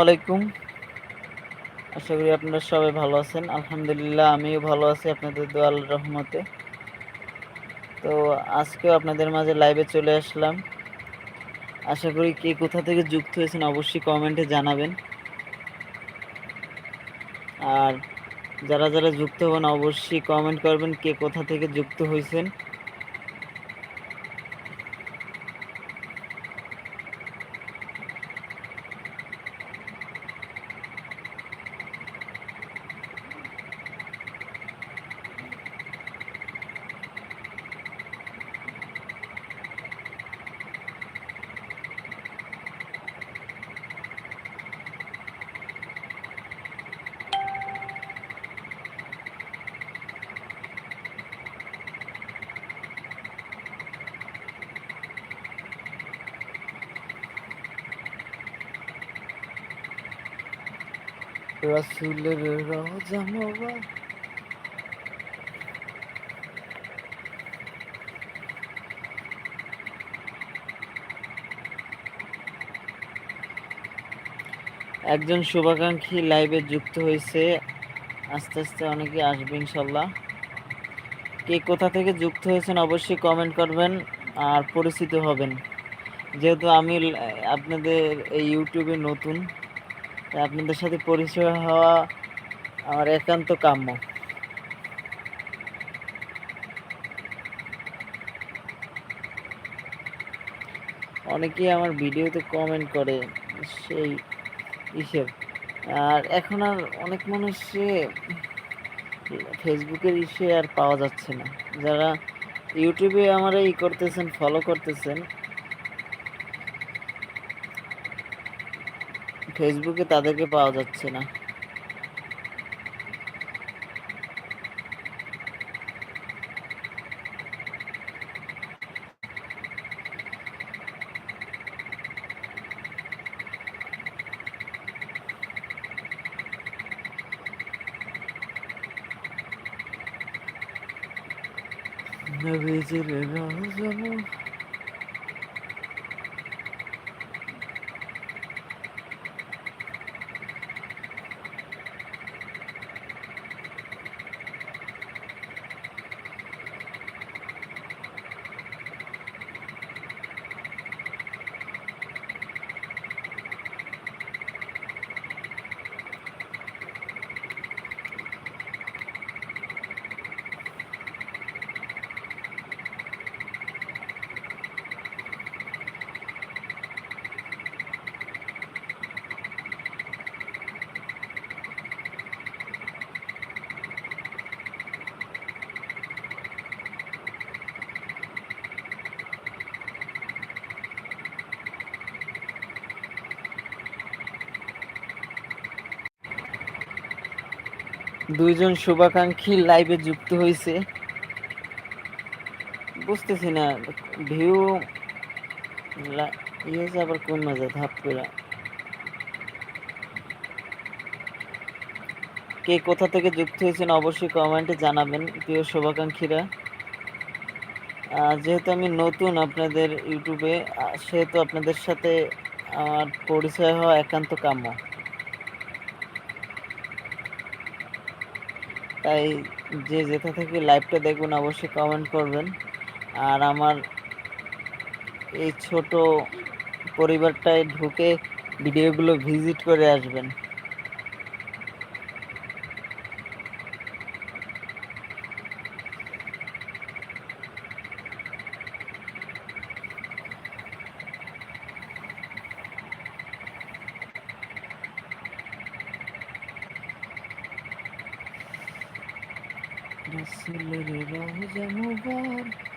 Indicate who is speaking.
Speaker 1: আলাইকুম। আশা করি আপনারা সবাই ভালো আছেন। আলহামদুলিল্লাহ, আমিও ভালো আছি আপনাদের দোয়াল রহমতে। তো আজকেও আপনাদের মাঝে লাইভে চলে আসলাম। আশা করি কে কোথা থেকে যুক্ত হয়েছেন অবশ্যই কমেন্টে জানাবেন। আর যারা যারা যুক্ত হবেন অবশ্যই কমেন্ট করবেন কে কোথা থেকে যুক্ত হয়েছেন। রাসুলের রওজা মোবারক। একজন শুভাকাঙ্ক্ষী লাইভে যুক্ত হয়েছে। আস্তে আস্তে অনেকে আসবে ইনশাল্লাহ। কে কোথা থেকে যুক্ত হয়েছেন অবশ্যই কমেন্ট করবেন আর পরিচিত হবেন। যেহেতু আমি আপনাদের এই ইউটিউবে নতুন আপনাদের সাথে পরিচয় হওয়া আমার একান্ত কাম্য। অনেকেই আমার ভিডিওতে কমেন্ট করে সেই ইসের। আর এখন আর অনেক মানুষে ফেসবুকের ইসে আর পাওয়া যাচ্ছে না। যারা ইউটিউবে আমার এই করতেছেন ফলো করতেছেন ফেসবুকে তাদেরকে পাওয়া যাচ্ছে না। নবীজির রওজা দুইজন শুভাকাঙ্ক্ষী লাইভে যুক্ত হয়েছে বুঝতেছি না ভিউ ইয়ে আবার কোন মাঝে ধাপ করে কে কোথা থেকে যুক্ত হয়েছেন অবশ্যই কমেন্টে জানাবেন, প্রিয় শুভাকাঙ্ক্ষীরা। যেহেতু আমি নতুন আপনাদের ইউটিউবে সেহেতু আপনাদের সাথে আমার পরিচয় হওয়া একান্ত কাম্য। তাই যে যেতে থেকে লাইভটা দেখবেন অবশ্যই কমেন্ট করবেন। আর আমার এই ছোট পরিবারটায় ঢুকে ভিডিওগুলো ভিজিট করে আসবেন। রাসূলের রওজা মুবারক